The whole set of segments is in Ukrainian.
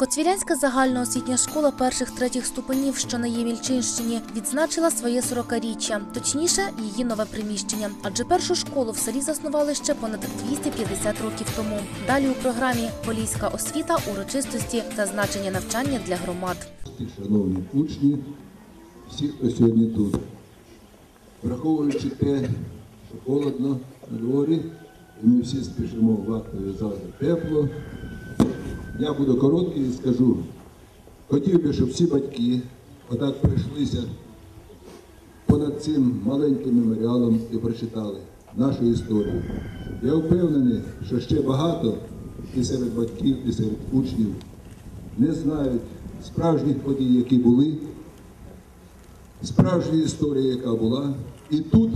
Великоцвірянська загальноосвітня школа перших третіх ступенів, що на Ємільчинщині, відзначила своє 40-річчя, точніше, її нове приміщення. Адже першу школу в селі заснували ще понад 250 років тому. Далі у програмі Поліська освіта, урочистості та значення навчання для громад. Шановні учні, всі, хто сьогодні тут, враховуючи те, що холодно на дворі, і ми всі спішимо в актові зали тепло, я буду короткий і скажу, хотів би, щоб всі батьки отак прийшлися понад цим маленьким меморіалом і прочитали нашу історію. Я впевнений, що ще багато і серед батьків, і серед учнів не знають справжніх подій, які були, справжньої історії, яка була. І тут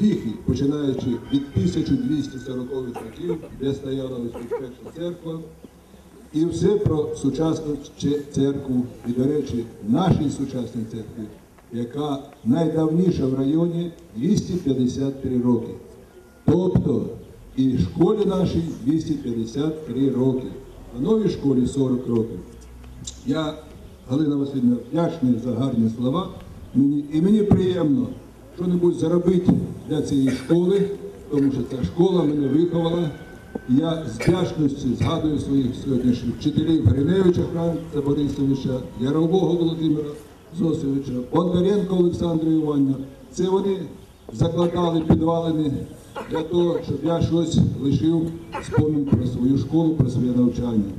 віхи, починаючи від 1240-х років, де стояла ось перша церква, і все про сучасну церкву, і, до речі, нашій сучасній церкві, яка найдавніша в районі 253 роки. Тобто і школі нашій 253 роки, а новій школі 40 років. Я, Галина Васильівна, вдячний за гарні слова. І мені приємно що-небудь заробити для цієї школи, тому що ця школа мене виховала. Я з вдячністю згадую своїх сьогоднішніх вчителів Гриневича Франца Борисовича, Ярового Володимира Зосовича, Бондаренко Олександра Іванівна. Це вони закладали підвалини для того, щоб я щось лишив спомін про свою школу, про своє навчання.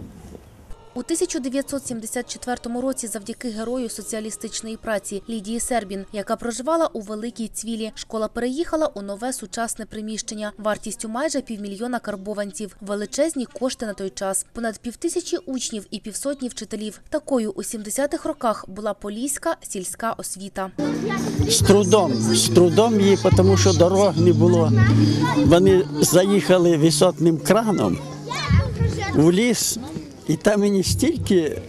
У 1974 році, завдяки герою соціалістичної праці Лідії Сербін, яка проживала у Великій Цвілі, школа переїхала у нове сучасне приміщення вартістю майже півмільйона карбованців. Величезні кошти на той час. Понад півтисячі учнів і півсотні вчителів. Такою у 70-х роках була поліська сільська освіта. з трудом, з трудом її, тому що дорог не було. Вони заїхали висотним краном в ліс, і там мені стільки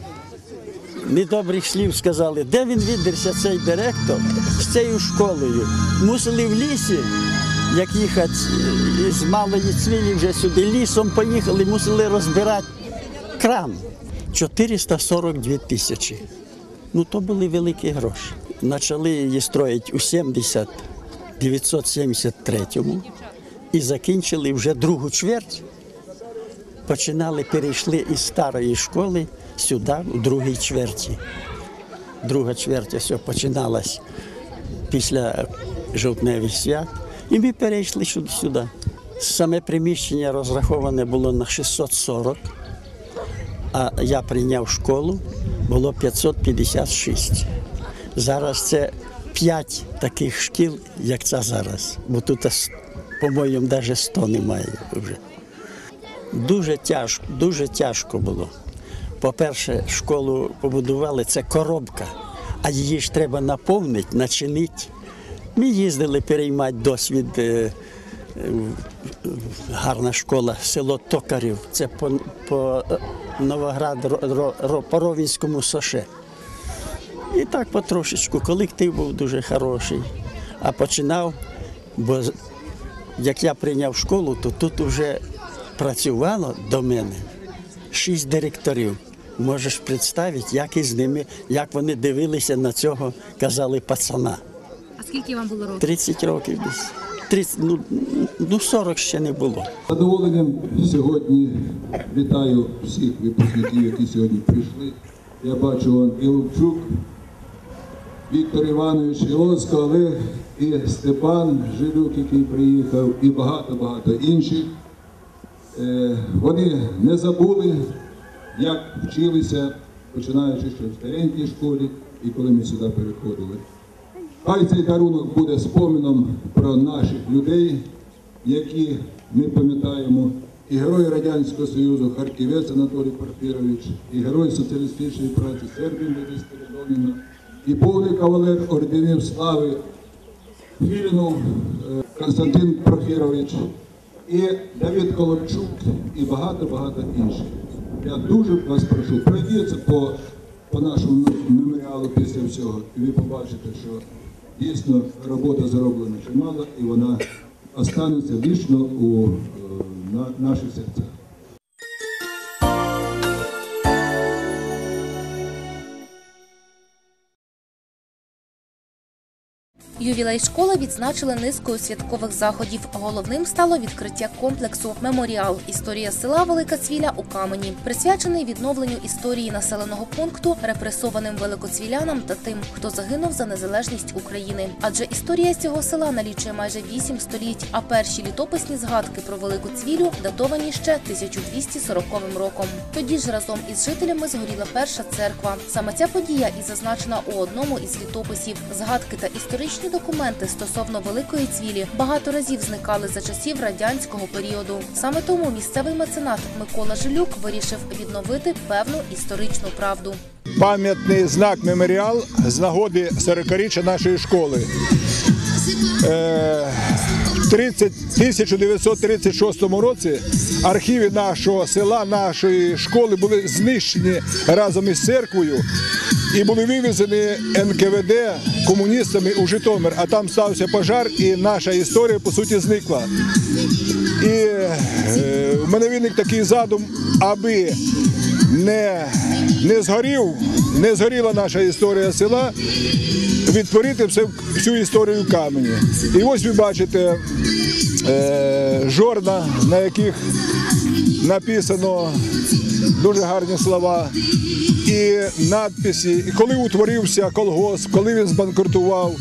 недобрих слів сказали, де він віддерся, цей директор з цією школою. Мусили в лісі, як їхати з малої цвілі вже сюди, лісом поїхали, мусили розбирати кран. 442 тисячі. Ну, то були великі гроші. Почали її строїти у 70 973-му і закінчили вже другу чверть. Починали, перейшли із старої школи сюди, у другій чверті. Друга чверть ось починалась після жовтневих свят. І ми перейшли сюди. Саме приміщення розраховане було на 640 а я прийняв школу, було 556. Зараз це 5 таких шкіл, як ця зараз. Бо тут, по-моєму, навіть 100 немає вже. Дуже тяжко, дуже тяжко було. По-перше, школу побудували, це коробка, а її ж треба наповнити, начинити. Ми їздили переймати досвід. е, гарна школа, село Токарів. Це по, по е, Новоград, по Ровінському соше. І так потрошечку. Колектив був дуже хороший. А починав, бо як я прийняв школу, то тут вже працювало до мене шість директорів. Можеш представити, як із ними, як вони дивилися на цього, казали пацана. А скільки вам було років? 30 років десь. 30, ну, ну 40 ще не було. З задоволенням сьогодні вітаю всіх випускників, які сьогодні прийшли. Я бачу он і Лупчук, Віктор Іванович, і Осько Олег, і Степан Жилюк, який приїхав, і багато-багато інших. Е, Вони не забули, як вчилися, починаючи ще в старенькій школі, і коли ми сюди переходили. Хай цей дарунок буде спомином про наших людей, які ми пам'ятаємо, і герой Радянського Союзу Харківець Анатолій Порфірович, і герой соціалістичної праці Сербін Лариса Спиридонівна, і повний кавалер орденів слави Філінов е, Константин Порфірович, і Давид Коломчук, і багато-багато інших. Я дуже вас прошу, пройдіться по, по нашому меморіалу після всього, і ви побачите, що дійсно робота зроблена чимало, і вона останеться вічно у е, на, наших серцях. Ювілей школи відзначили низкою святкових заходів. Головним стало відкриття комплексу Меморіал. Історія села Велика Цвіля у Камені, присвячений відновленню історії населеного пункту, репресованим великоцвілянам та тим, хто загинув за незалежність України. Адже історія цього села налічує майже вісім століть. А перші літописні згадки про велику цвілю датовані ще 1240 роком. Тоді ж разом із жителями згоріла перша церква. Саме ця подія і зазначена у одному із літописів. Згадки та історичні документи стосовно великої цвілі багато разів зникали за часів радянського періоду. Саме тому місцевий меценат Микола Жилюк вирішив відновити певну історичну правду. пам'ятний знак меморіал з нагоди 40-річчя нашої школи. Е, В 30 1936 році архіви нашого села, нашої школи були знищені разом із церквою і були вивезені НКВД комуністами у Житомир, а там стався пожар, і наша історія по суті зникла. І е, в мене виник такий задум, аби не, не згорів, не згоріла наша історія села, відтворити все, всю історію камені. І ось ви бачите е, жорна, на яких написано дуже гарні слова. І надписи, коли утворився колгосп, коли він збанкрутував,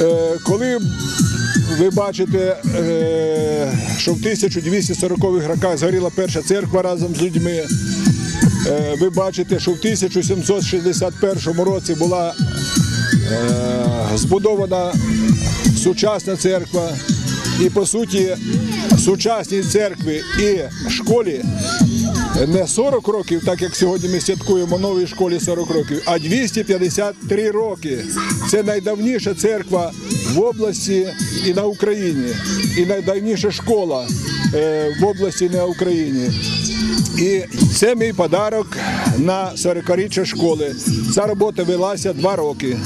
е, коли ви бачите, е, що в 1240-х роках згоріла перша церква разом з людьми. Е, Ви бачите, що в 1761 році була збудована сучасна церква. І по суті, сучасній церкві і школі не 40 років, так як сьогодні ми святкуємо новій школі 40 років, а 253 роки. Це найдавніша церква в області і на Україні, і найдавніша школа е, в області і на Україні. І це мій подарок на 40-річчя школи. Ця робота велася два роки.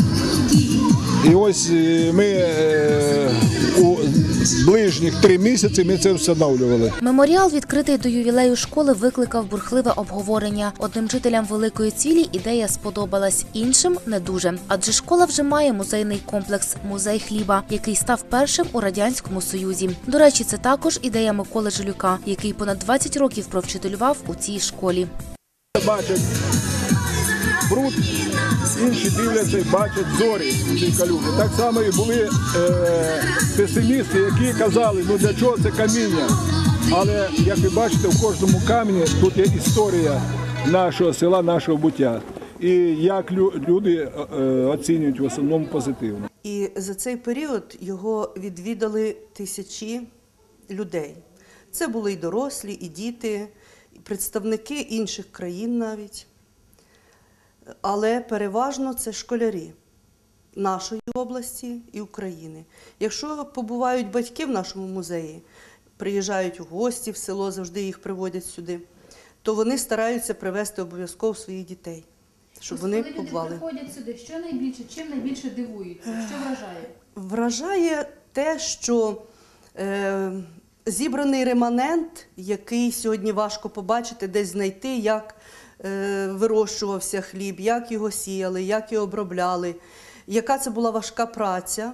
І ось е, ми е, у ближніх три місяці ми це встановлювали. Меморіал, відкритий до ювілею школи, викликав бурхливе обговорення. Одним жителям Великої Цвілі ідея сподобалась, іншим не дуже. Адже школа вже має музейний комплекс музей хліба, який став першим у радянському союзі. До речі, це також ідея Миколи Жилюка, який понад 20 років провчителював у цій школі. Бачать бруд, інші дивляться і бачать зорі у цій калюжі. Так само і були е, песимісти, які казали, ну для чого це каміння. Але як ви бачите, в кожному камені тут є історія нашого села, нашого буття. І як лю- люди е, оцінюють в основному позитивно. І за цей період його відвідали тисячі людей. Це були і дорослі, і діти, і представники інших країн навіть. Але переважно це школярі нашої області і України. Якщо побувають батьки в нашому музеї, приїжджають у гості в село, завжди їх приводять сюди, то вони стараються привезти обов'язково своїх дітей, щоб Ось вони коли побували. приходять сюди, що найбільше, чим найбільше дивуються, що вражає? Вражає те, що е, зібраний реманент, який сьогодні важко побачити, десь знайти, як вирощувався хліб, як його сіяли, як його обробляли, яка це була важка праця.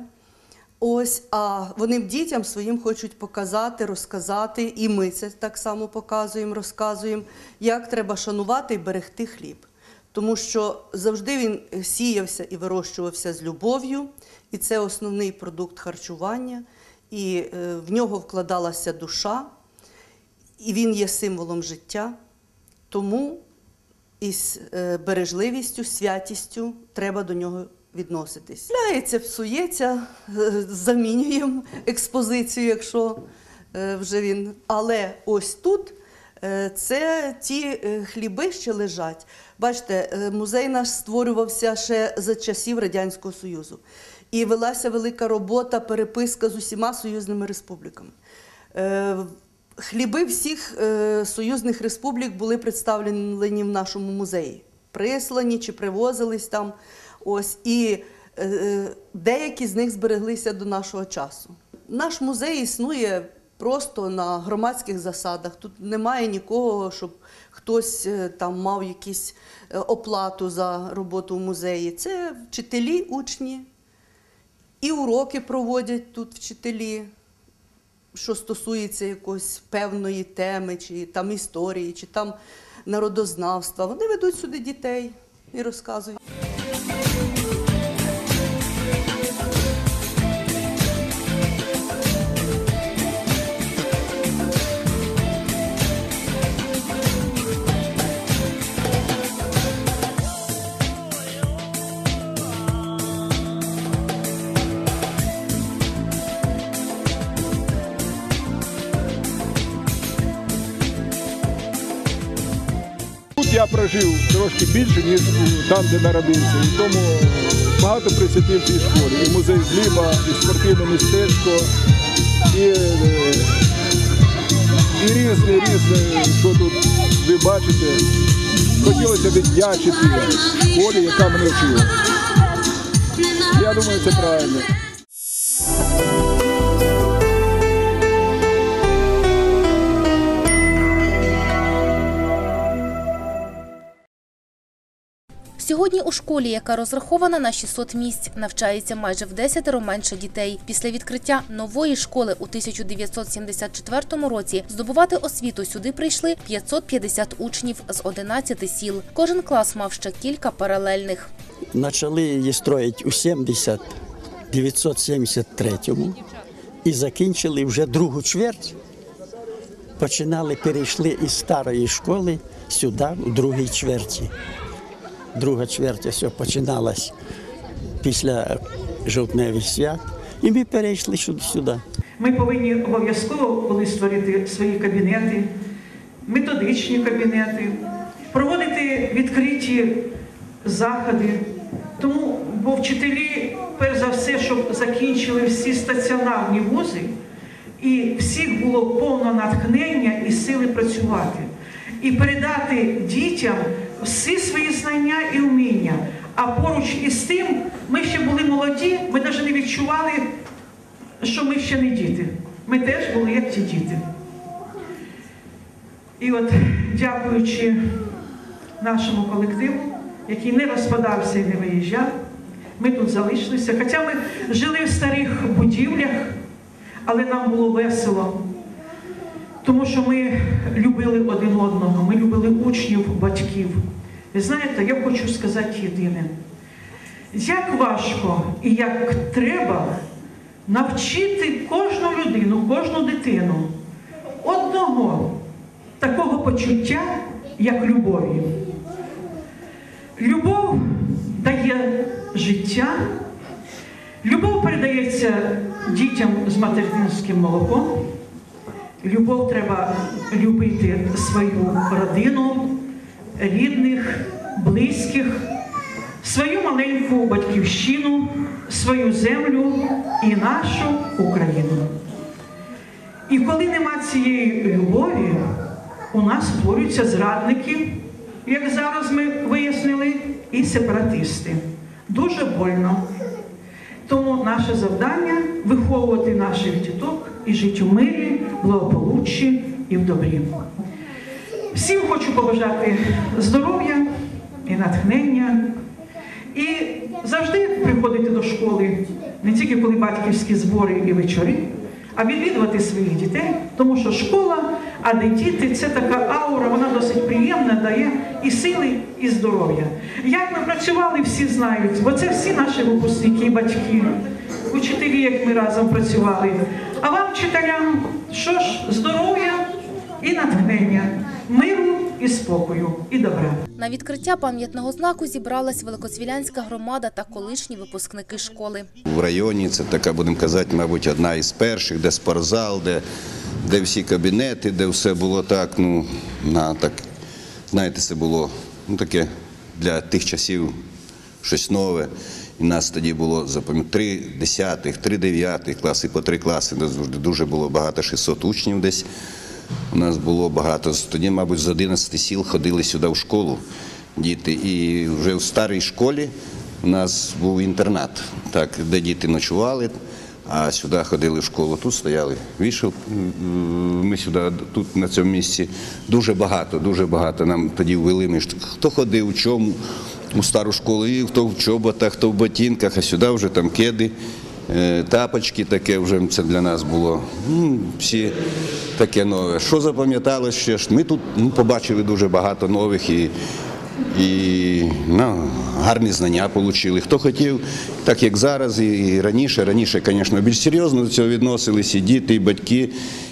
Ось, а вони дітям своїм хочуть показати, розказати, і ми це так само показуємо, розказуємо, як треба шанувати і берегти хліб. Тому що завжди він сіявся і вирощувався з любов'ю, і це основний продукт харчування, і е, в нього вкладалася душа, і він є символом життя. Тому із е, бережливістю, святістю треба до нього відноситись. Ляється, псується, е, замінюємо експозицію, якщо е, вже він. Але ось тут це ті хліби ще лежать. Бачите, музей наш створювався ще за часів Радянського Союзу. І велася велика робота, переписка з усіма союзними республіками. Хліби всіх е, союзних республік були представлені в нашому музеї. Прислані чи привозились там. Ось, і е, е, деякі з них збереглися до нашого часу. Наш музей існує просто на громадських засадах. Тут немає нікого, щоб хтось е, там мав якусь е, оплату за роботу в музеї. Це вчителі, учні І уроки проводять тут вчителі, що стосується якоїсь певної теми, чи там історії, чи там народознавства. Вони ведуть сюди дітей і розказують. Прожив трошки більше, ніж там, де народився. І тому багато присвятив цій школі. І музей хліба, і спортивне містечко, і, е, і різне, різне, що тут ви бачите. Хотілося віддячити школі, яка мене вчила. Я думаю, це правильно. Сьогодні у школі, яка розрахована на 600 місць, навчається майже в десятеро менше дітей. Після відкриття нової школи у 1974 році здобувати освіту сюди прийшли 550 учнів з 11 сіл. Кожен клас мав ще кілька паралельних. Почали її строїти у 70 973-му і закінчили вже другу чверть. Починали, перейшли із старої школи сюди, у другій чверті. Друга чверть ось починалась після жовтневих свят, і ми перейшли сюди. Ми повинні обов'язково були створити свої кабінети, методичні кабінети, проводити відкриті заходи. Тому, бо вчителі, перш за все, щоб закінчили всі стаціонарні вузи, і всіх було повно натхнення і сили працювати, і передати дітям всі свої знання і вміння. А поруч із тим, ми ще були молоді, ми навіть не відчували що ми ще не діти. Ми теж були як ті діти. І от, дякуючи нашому колективу, який не розпадався і не виїжджав, ми тут залишилися. Хоча ми жили в старих будівлях, але нам було весело, тому що ми любили один одного, ми любили учнів, батьків. Ви знаєте, я хочу сказати єдине. Як важко і як треба навчити кожну людину, кожну дитину одного такого почуття, як любові. Любов дає життя, любов передається дітям з материнським молоком. Любов треба любити свою родину, рідних, близьких, свою маленьку батьківщину, свою землю і нашу Україну. І коли нема цієї любові, у нас створюються зрадники, як зараз ми вияснили, і сепаратисти. Дуже больно. Тому наше завдання виховувати наших діток і жити в мирі, благополуччі і в добрі. Всім хочу побажати здоров'я і натхнення. І завжди приходити до школи не тільки коли батьківські збори і вечори, а відвідувати своїх дітей, тому що школа, а де діти це така аура, вона досить приємна, дає і сили, і здоров'я. Як ми працювали, всі знають, бо це всі наші випускники, батьки, учителі, як ми разом працювали. А вам, вчителям, що ж, здоров'я і натхнення, миру і спокою, і добра. На відкриття пам'ятного знаку зібралась Великоцвілянська громада та колишні випускники школи. В районі це така, будемо казати, мабуть, одна із перших, де спортзал, де, де всі кабінети, де все було так, ну, на, так, знаєте, це було ну, таке для тих часів щось нове. І нас тоді було запам'ят- три десятих, три дев'ятих класи, по три класи. Дуже було багато, 600 учнів десь. У нас було багато. Тоді, мабуть, з 11 сіл ходили сюди в школу діти. І вже в старій школі у нас був інтернат, так, де діти ночували, а сюди ходили в школу. Тут стояли вішал. Ми сюди, тут на цьому місці дуже багато, дуже багато. Нам тоді ввели. Ми хто ходив, у чому у стару школу, і хто в чоботах, хто в ботинках, а сюди вже там кеди е, тапочки таке вже це для нас було. Всі таке нове. Що запам'яталось ще? Ми тут ну, побачили дуже багато нових і, і ну, гарні знання отримали. Хто хотів, так як зараз, і, раніше. Раніше, звісно, більш серйозно до цього відносились і діти, і батьки,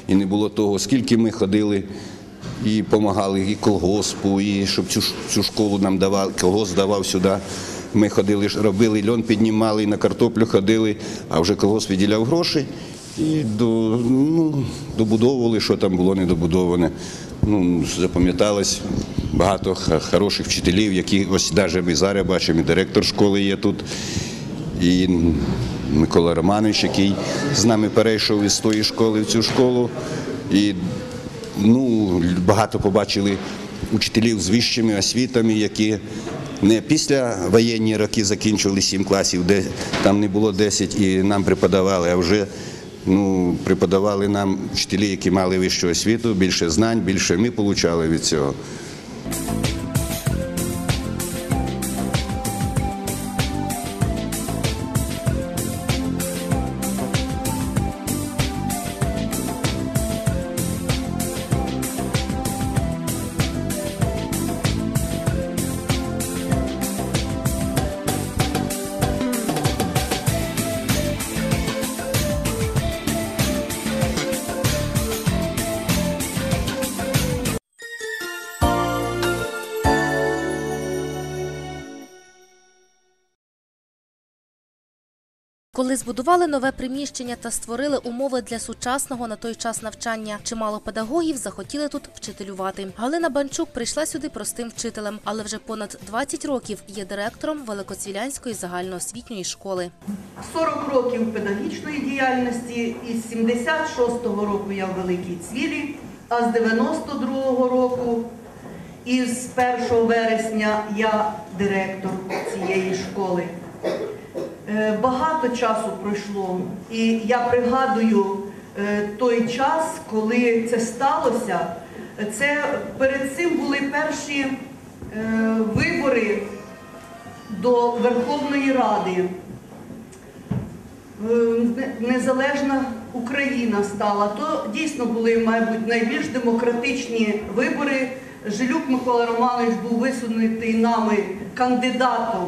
і не було того, скільки ми ходили і допомагали і колгоспу, і щоб цю, цю школу нам давали, колгосп давав сюди. Ми ходили, робили, льон піднімали, і на картоплю ходили, а вже колгосп виділяв гроші і до, ну, добудовували, що там було недобудоване. Ну, запам'яталось багато хороших вчителів, які ось навіть ми зараз бачимо, і директор школи є тут, і Микола Романович, який з нами перейшов із тої школи в цю школу. І ну, багато побачили учителів з вищими освітами, які не після воєнні роки закінчували 7 класів, де там не було 10 і нам преподавали, а вже ну, преподавали нам вчителі, які мали вищу освіту, більше знань, більше ми отримали від цього. Bye. Коли збудували нове приміщення та створили умови для сучасного на той час навчання, чимало педагогів захотіли тут вчителювати. Галина Банчук прийшла сюди простим вчителем, але вже понад 20 років є директором Великоцвілянської загальноосвітньої школи. 40 років педагогічної діяльності, із 76-го року я в Великій Цвілі, а з 92-го року, із 1 вересня я директор цієї школи. Е, Багато часу пройшло, і я пригадую е, той час, коли це сталося. Це перед цим були перші е, вибори до Верховної Ради. Незалежна Україна стала, то дійсно були, мабуть, найбільш демократичні вибори. Жилюк Микола Романович був висунутий нами кандидатом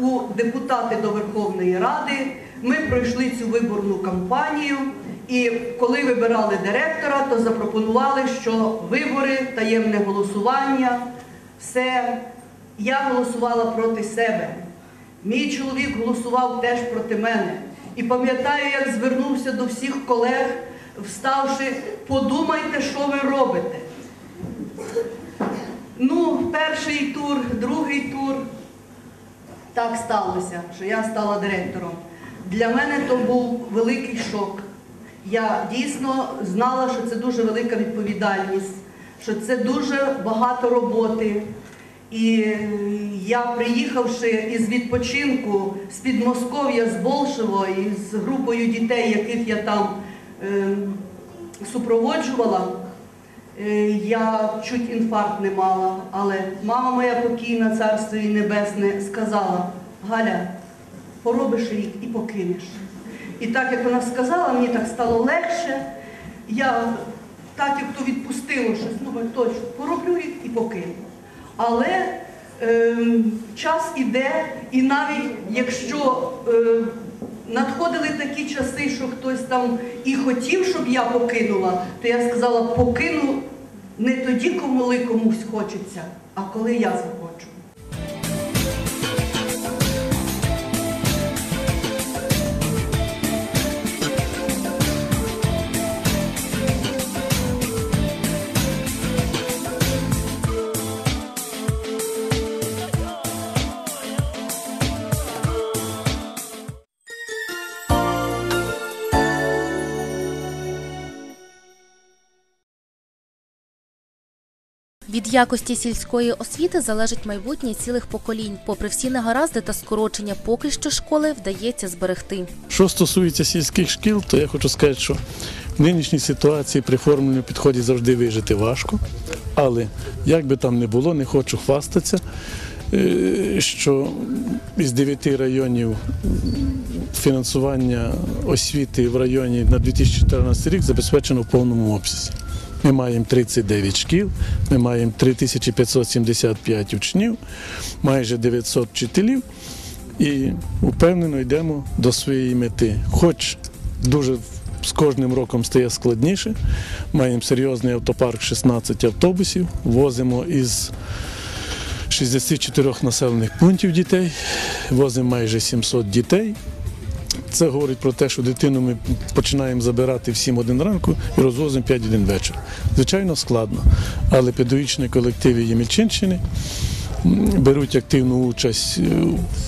у депутати до Верховної Ради. Ми пройшли цю виборну кампанію. І коли вибирали директора, то запропонували, що вибори, таємне голосування, все. Я голосувала проти себе. Мій чоловік голосував теж проти мене. І пам'ятаю, як звернувся до всіх колег, вставши, подумайте, що ви робите. Ну, перший тур, другий тур. Так сталося, що я стала директором. Для мене то був великий шок. Я дійсно знала, що це дуже велика відповідальність, що це дуже багато роботи. І е, я, приїхавши із відпочинку з Підмосков'я, з Болшево, і з групою дітей, яких я там е, супроводжувала, я чуть інфаркт не мала. Але мама моя покійна, царство їй небесне, сказала: Галя, поробиш рік і покинеш. І так як вона сказала, мені так стало легше. Я так як то відпустило щось, ну точно, пороблю рік і покину. Але ем, час іде, і навіть якщо е, надходили такі часи, що хтось там і хотів, щоб я покинула, то я сказала, покину не тоді, коли комусь хочеться, а коли я захочу. Від якості сільської освіти залежить майбутнє цілих поколінь. Попри всі негаразди та скорочення, поки що школи вдається зберегти. Що стосується сільських шкіл, то я хочу сказати, що в нинішній ситуації при формульному підході завжди вижити важко. Але як би там не було, не хочу хвастатися. е, що із 9 районів фінансування освіти в районі на 2014 рік забезпечено в повному обсязі. Ми маємо 39 шкіл, ми маємо 3575 учнів, майже 900 вчителів і впевнено йдемо до своєї мети. Хоч дуже з кожним роком стає складніше. Маємо серйозний автопарк 16 автобусів, возимо із 64 населених пунктів дітей, возимо майже 700 дітей. Це говорить про те, що дитину ми починаємо забирати в 7 годин ранку і розвозимо 5 годин вечора. Звичайно, складно, але педагогічні колективи Ємільчинщини м, беруть активну участь е,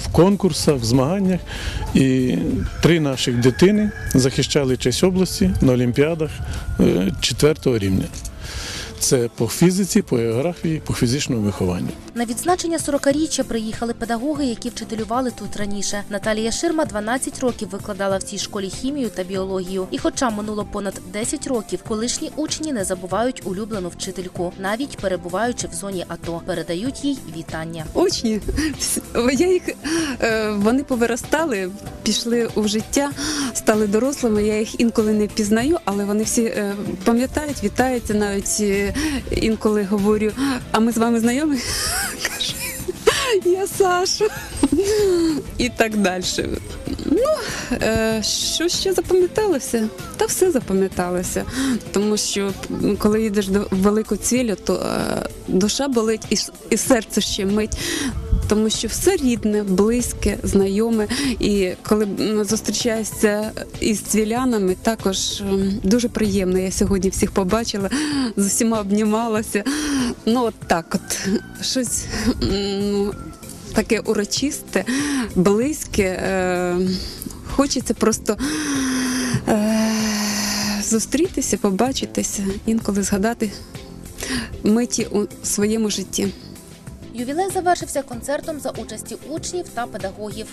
в конкурсах, в змаганнях. І три наших дитини захищали честь області на олімпіадах е, четвертого рівня. Це по фізиці, по географії, по фізичному вихованню. На відзначення 40-річчя приїхали педагоги, які вчителювали тут раніше. Наталія Ширма 12 років викладала в цій школі хімію та біологію. І хоча минуло понад 10 років, колишні учні не забувають улюблену вчительку, навіть перебуваючи в зоні АТО, передають їй вітання. Учні, я їх, е, вони повиростали, пішли у життя, стали дорослими. Я їх інколи не впізнаю, але вони всі е, пам'ятають, вітаються. Навіть е, інколи говорю, а ми з вами знайомі? Кажу, я Саша. І так далі. Ну, е, що ще запам'яталося? Та все запам'яталося. Тому що коли їдеш до великої цілі, то е, душа болить і серце ще мить. Тому що все рідне, близьке, знайоме. І коли зустрічаєшся із цвілянами, також дуже приємно. Я сьогодні всіх побачила, з усіма обнімалася. Ну, от так, от щось ну, таке урочисте, близьке. Е, хочеться просто е, зустрітися, побачитися, інколи згадати миті у своєму житті. Ювілей завершився концертом за участі учнів та педагогів.